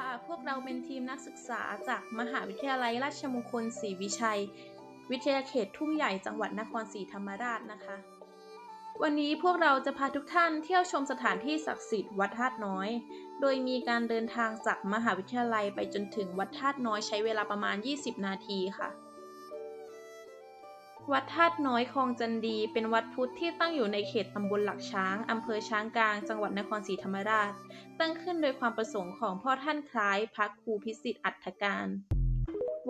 ่ะพวกเราเป็นทีมนักศึกษาจากมหาวิทยาลัยราชมงคลศรีวิชัย วิทยาเขตทุ่งใหญ่จังหวัดนครศรีธรรมราชนะคะ วันนี้พวกเราจะพาทุกท่านเที่ยวชมสถานที่ศักดิ์สิทธิ์วัดธาตุน้อย โดยมีการเดินทางจากมหาวิทยาลัยไปจนถึงวัดธาตุน้อยใช้เวลาประมาณ 20 นาทีค่ะ วัดธาตุน้อยคลองจันดี เป็นวัดพุทธที่ตั้งอยู่ในเขตตำบลหลักช้าง อำเภอช้างกลาง จังหวัดนครศรีธรรมราช ตั้งขึ้นโดยความประสงค์ของพ่อท่านคล้ายพระครูพิสิทธิ์อัฏฐการ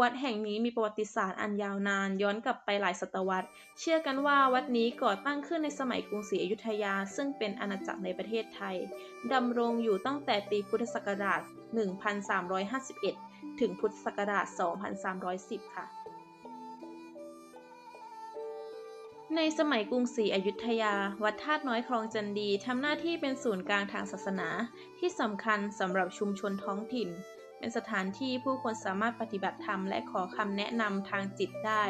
วัดแห่งนี้มีประวัติศาสตร์อันยาวนานย้อนกลับไปหลายศตวรรษ เชื่อกันว่าวัดนี้ก่อตั้งขึ้นในสมัยกรุงศรีอยุธยา ซึ่งเป็นอาณาจักรในประเทศไทย ดำรงอยู่ตั้งแต่ปีพุทธศักราช 1351 ถึงพุทธศักราช 2310 ค่ะ ในสมัยกรุงศรีอยุธยา วัดธาตุน้อยคลองจันดีทำหน้าที่เป็นศูนย์กลางทางศาสนา ที่สำคัญสำหรับชุมชนท้องถิ่น เป็นสถานที่ผู้คนสามารถปฏิบัติธรรมและขอคำแนะนำทางจิตได้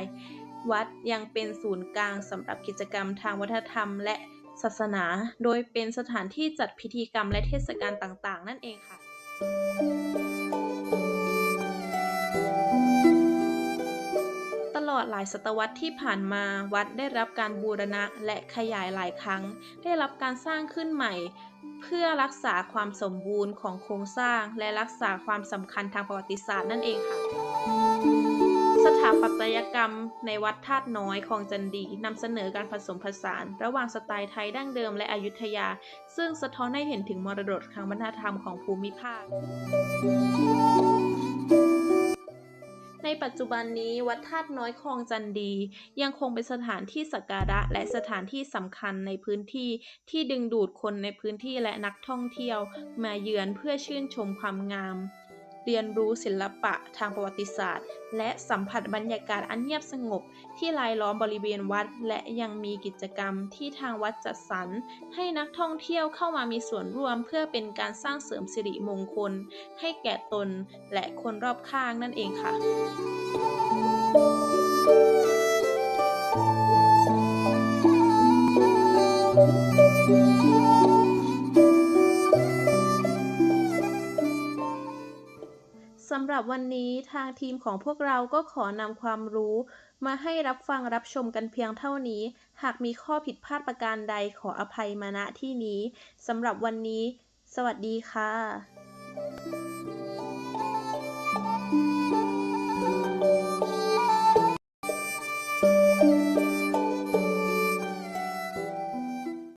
วัดยังเป็นศูนย์กลางสำหรับกิจกรรมทางวัฒนธรรมและศาสนา โดยเป็นสถานที่จัดพิธีกรรมและเทศกาลต่างๆ นั่นเองค่ะ หลายศตวรรษที่ผ่านมาวัดได้รับการบูรณะและขยายหลายครั้ง ได้รับการสร้างขึ้นใหม่ เพื่อรักษาความสมบูรณ์ของโครงสร้าง และรักษาความสำคัญทางประวัติศาสตร์นั่นเองค่ะ สถาปัตยกรรมในวัดธาตุน้อยคลองจันดีนำเสนอการผสมผสาน ระหว่างสไตล์ไทยดั้งเดิมและอยุธยา ซึ่งสะท้อนให้เห็นถึงมรดกทางวัฒนธรรมของภูมิภาค ในปัจจุบันนี้วัดธาตุน้อยคลองจันดี ยังคงเป็นสถานที่สักการะและสถานที่สำคัญในพื้นที่ที่ดึงดูดคนในพื้นที่และนักท่องเที่ยว มาเยือนเพื่อชื่นชมความงาม เรียนรู้ศิลปะทางประวัติศาสตร์ และสัมผัสบรรยากาศอันเงียบสงบ ที่รายล้อมบริเวณวัด และยังมีกิจกรรมที่ทางวัดจัดสรร ให้นักท่องเที่ยวเข้ามามีส่วนร่วมเพื่อเป็นการสร้างเสริมสิริมงคล ให้แก่ตนและคนรอบข้างนั่นเองค่ะ สำหรับวันนี้ทางทีมของพวกเราก็ขอนำความรู้ มาให้รับฟังรับชมกันเพียงเท่านี้ หากมีข้อผิดพลาดประการใดขออภัยมาณที่นี้สำหรับวันนี้ สวัสดีค่ะ